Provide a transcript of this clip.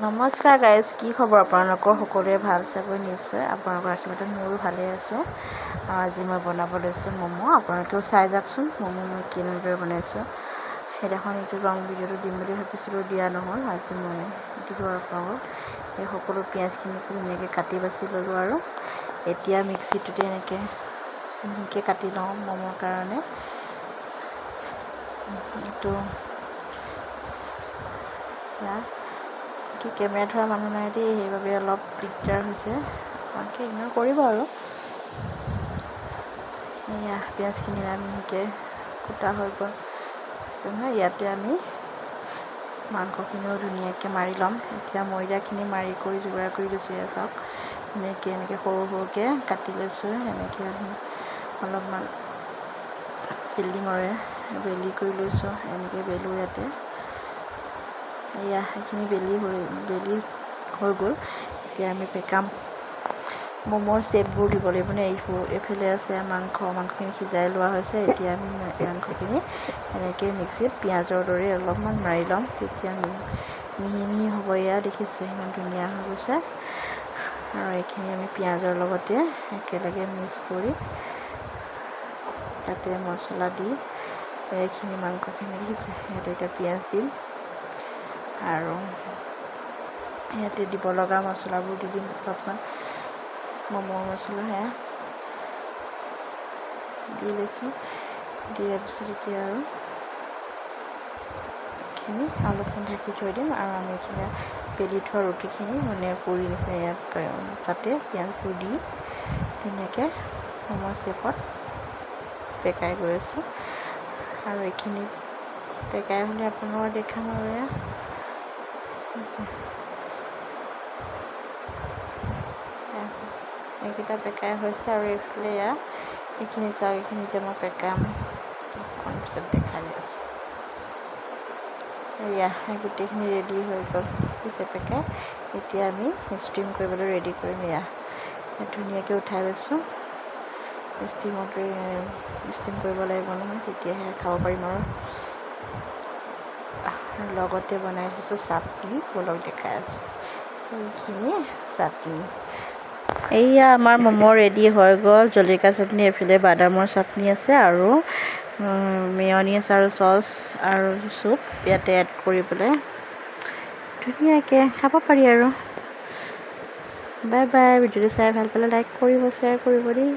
নমস্কাৰ গাইজ কি খবৰ আপোনালোকৰ? সকলোৰে ভাল চাগৈ? নিশ্চয় আপোনালোকৰ আশীৰ্বাদত মোৰো ভালেই আছোঁ। আৰু আজি মই বনাব লৈছোঁ ম'ম' আপোনালোকেও চাই যাওকচোন ম'ম' মই কেনেদৰে বনাইছোঁ। সেইদিনাখন এইটো ৰং ভিডিঅ'টো দিম বুলি ভাবিছিলোঁ দিয়া নহ'ল। আজি মই আৰু আপোনালোকক এই সকলো পিঁয়াজখিনি ধুনীয়াকৈ কাটি বাছি ল'লোঁ আৰু। এতিয়া মিক্সিটোতে এনেকৈ মিহিকৈ কাটি লওঁ ম'মৰ কাৰণে। এইটো কি কেমেৰা ধৰা মানুহ নাই দেই সেইবাবে অলপ দিগদাৰ হৈছে। আপোনালোকে ইগন'ৰ কৰিব আৰু। এয়া পিঁয়াজখিনি মিহিকৈ কুটা হৈ গ'ল। নহয় ইয়াতে আমি মাংসখিনিও ধুনীয়াকৈ মাৰি ল'ম। এতিয়া ময়দাখিনি মাৰি কৰি যোগাৰ কৰি লৈছোঁ এয়া চাওক এনেকৈ এনেকৈ সৰু সৰুকৈ কাটি লৈছোঁ এনেকৈ আমি অলপমান বিল্ডিঙৰে বেলি কৰি লৈছোঁ এনেকৈ বেলোঁ ইয়াতে। এয়া সেইখিনি বেলি হৈ বেলি হৈ গ'ল। এতিয়া আমি পেকাম। ম'মৰ শ্বেপবোৰ দিব লাগিব মানে এইবোৰ এইফালে আছে মাংস মাংসখিনি সিজাই লোৱা হৈছে। এতিয়া আমি মাংসখিনি এনেকৈ মিক্সিত পিঁয়াজৰ দৰে অলপমান মাৰি ল'ম। তেতিয়া মিহি মিহি হ'ব এয়া দেখিছে ইমান ধুনীয়া হৈ গৈছে। আৰু এইখিনি আমি পিঁয়াজৰ লগতে একেলগে মিক্স কৰি তাতে মছলা দি এইখিনি মাংসখিনি দেখিছে। ইয়াতে এতিয়া পিঁয়াজ দিম। আৰু ইয়াতে দিব লগা মছলাবোৰ দি দিম অলপমান। ম'মৰ মছলা সেয়া দি লৈছোঁ। দিয়াৰ পিছত এতিয়া আৰু এইখিনি অলপমান ঢাকি থৈ দিম আৰু আমি এইখিনি বেলি থোৱা ৰুটিখিনি মানে পুৰি নিচিনা ইয়াত তাতে পিঁয়াজবোৰ দি ধুনীয়াকৈ ম'মৰ শ্বেপত পেকাই গৈ আছোঁ। আৰু এইখিনি পেকাই হ'লে আপোনালোকক দেখাম আৰু এয়া। এইকেইটা পেকাই হৈছে আৰু এইফালে এয়া এইখিনি চাওক এইখিনি এতিয়া মই পেকাম অকণমান পিছত দেখাই দি আছোঁ এয়া গোটেইখিনি ৰেডি হৈ গ'ল পিছে পেকাই এতিয়া আমি ষ্টিম কৰিবলৈ ৰেডি কৰিম এয়া ধুনীয়াকৈ উঠাই লৈছোঁ ষ্টিমত ষ্টিম কৰিব লাগিব নহয় তেতিয়াহে খাব পাৰিম আৰু লগতে বনাই থৈছোঁ চাটনি বলক দেখাই আছোঁ। এইখিনি চাটনি। এইয়া আমাৰ ম'ম' ৰেডি হৈ গ'ল। জলকীয়া চাটনি এইফালে বাদামৰ চাটনি আছে আৰু মেয়নিজ আৰু চচ আৰু চুপ ইয়াতে এড কৰি পেলাই। ধুনীয়াকৈ খাব পাৰি আৰু। বাই বাই ভিডিঅ'টো চাই ভাল পালে লাইক কৰিব শ্বেয়াৰ কৰিব দেই।